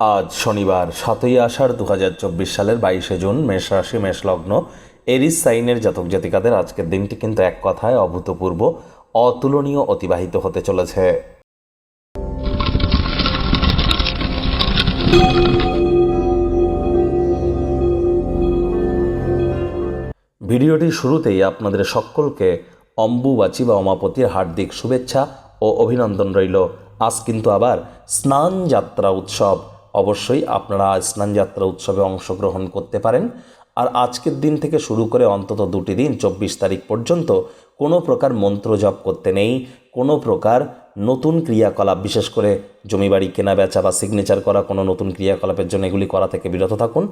আজ শনিবার, সাতই আষাঢ় দু হাজার চব্বিশ সালের বাইশে জুন, মেষ রাশি, মেষ লগ্ন। এরিস সাইনের জাতক জাতিকাদের আজকের দিনটি কিন্তু এক কথায় অভূতপূর্ব, অতুলনীয়, অতিবাহিত হতে চলেছে। ভিডিওটির শুরুতেই আপনাদের সকলকে অম্বুবাচী বা অমাপতির হার্দিক শুভেচ্ছা ও অভিনন্দন রইল। আজ কিন্তু আবার স্নান যাত্রা উৎসব। অবশ্যই আপনারা আজ স্নান যাত্রা উৎসবে অংশগ্রহণ করতে পারেন। আর আজকের দিন থেকে শুরু করে অন্তত দুটি দিন, চব্বিশ তারিখ পর্যন্ত কোনো প্রকার মন্ত্র জপ করতে নেই। কোনো প্রকার নতুন ক্রিয়াকলাপ, বিশেষ করে জমি বাড়ি কেনা, বেচা বা সিগনেচার করা, কোনো নতুন ক্রিয়াকলাপের জন্য এগুলি করা থেকে বিরত থাকুন।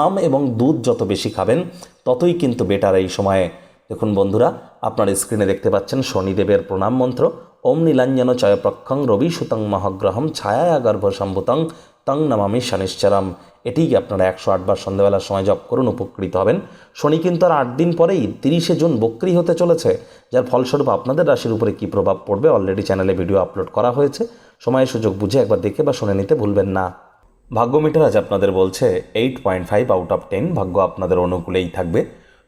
আম এবং দুধ যত বেশি খাবেন, ততই কিন্তু বেটার এই সময়ে। দেখুন বন্ধুরা, আপনার স্ক্রিনে দেখতে পাচ্ছেন শনিদেবের প্রণাম মন্ত্র। ওম নীলাঞ্জন চয়প্রক্ষং রবি সুতং মহাগ্রহম ছায়া গর্ভ সম্ভুতং তং নমামি শনিশ্চরম। এটিই আপনারা একশো আটবার সন্ধ্যাবেলার সময় জপ করুন, উপকৃত হবেন। শনি কিন্তু আর আট দিন পরেই তিরিশে জুন বক্রি হতে চলেছে, যার ফলস্বরূপ আপনাদের রাশির উপরে কী প্রভাব পড়বে অলরেডি চ্যানেলে ভিডিও আপলোড করা হয়েছে। সময় সুযোগ বুঝে একবার দেখে বা শুনে নিতে ভুলবেন না। ভাগ্য মিটার আজ আপনাদের বলছে eight point five out of ten ভাগ্য আপনাদের অনুকূলেই থাকবে।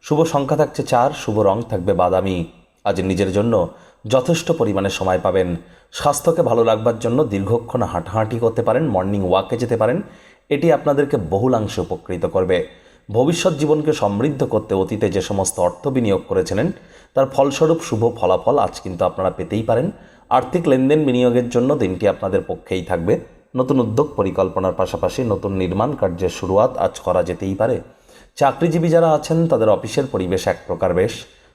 শুভ সংখ্যা থাকছে চার, শুভ রং থাকবে বাদামি। আজ নিজের জন্য যথেষ্ট পরিমাণে সময় পাবেন। স্বাস্থ্যকে ভালো রাখবার জন্য দীর্ঘক্ষণ হাঁটাহাঁটি করতে পারেন মর্নিং ওয়াকে যেতে পারেন। এটি আপনাদেরকে বহুলাংশে উপকৃত করবে। ভবিষ্যৎ জীবনকে সমৃদ্ধ করতে অতীতে যে সমস্ত অর্থ বিনিয়োগ করেছিলেন, তার ফলস্বরূপ শুভ ফলাফল আজ কিন্তু আপনারা পেতেই পারেন। আর্থিক লেনদেন বিনিয়োগের জন্য দিনটি আপনাদের পক্ষেই থাকবে। নতুন উদ্যোগ পরিকল্পনার পাশাপাশি নতুন নির্মাণ কার্যের শুরুয়াত আজ করা যেতেই পারে। চাকরিজীবী যারা আছেন, তাদের অফিসের পরিবেশ এক প্রকার বেশ।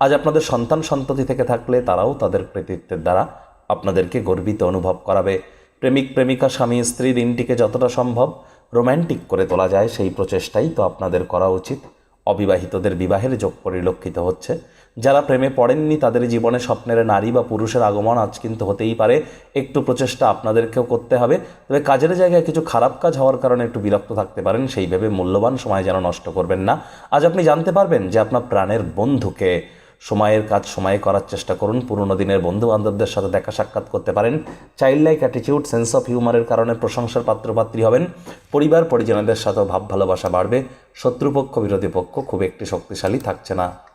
আজ আপনাদের সন্তান সন্ততি থেকে থাকলে তারাও তাদের কৃতিত্বের দ্বারা আপনাদেরকে গর্বিত অনুভব করাবে। প্রেমিক, প্রেমিকা, স্বামী, স্ত্রী দিনটিকে যতটা সম্ভব রোম্যান্টিক করে তোলা যায়, সেই প্রচেষ্টাই তো আপনাদের করা উচিত। অবিবাহিতদের বিবাহের যোগ পরিলক্ষিত হচ্ছে। যারা প্রেমে পড়েননি, তাদের জীবনে স্বপ্নের নারী বা পুরুষের আগমন আজ কিন্তু হতেই পারে। একটু প্রচেষ্টা আপনাদেরকেও করতে হবে। তবে কাজের জায়গায় কিছু খারাপ কাজ হওয়ার কারণে একটু বিরক্ত থাকতে পারেন, সেই ভেবে মূল্যবান সময় যেন নষ্ট করবেন না। আজ আপনি জানতে পারবেন যে আপনার প্রাণের বন্ধুকে সময়ের কাজ সময়ে করার চেষ্টা করুন। পুরনো দিনের বন্ধু বান্ধবদের সাথে দেখা সাক্ষাৎ করতে পারেন। Child like attitude sense of হিউমারের কারণে প্রশংসার পাত্রপাত্রী হবেন। পরিবার পরিজনদের সাথেও ভাব ভালোবাসা বাড়বে। শত্রুপক্ষ, বিরোধী পক্ষ খুব একটি শক্তিশালী থাকছে না।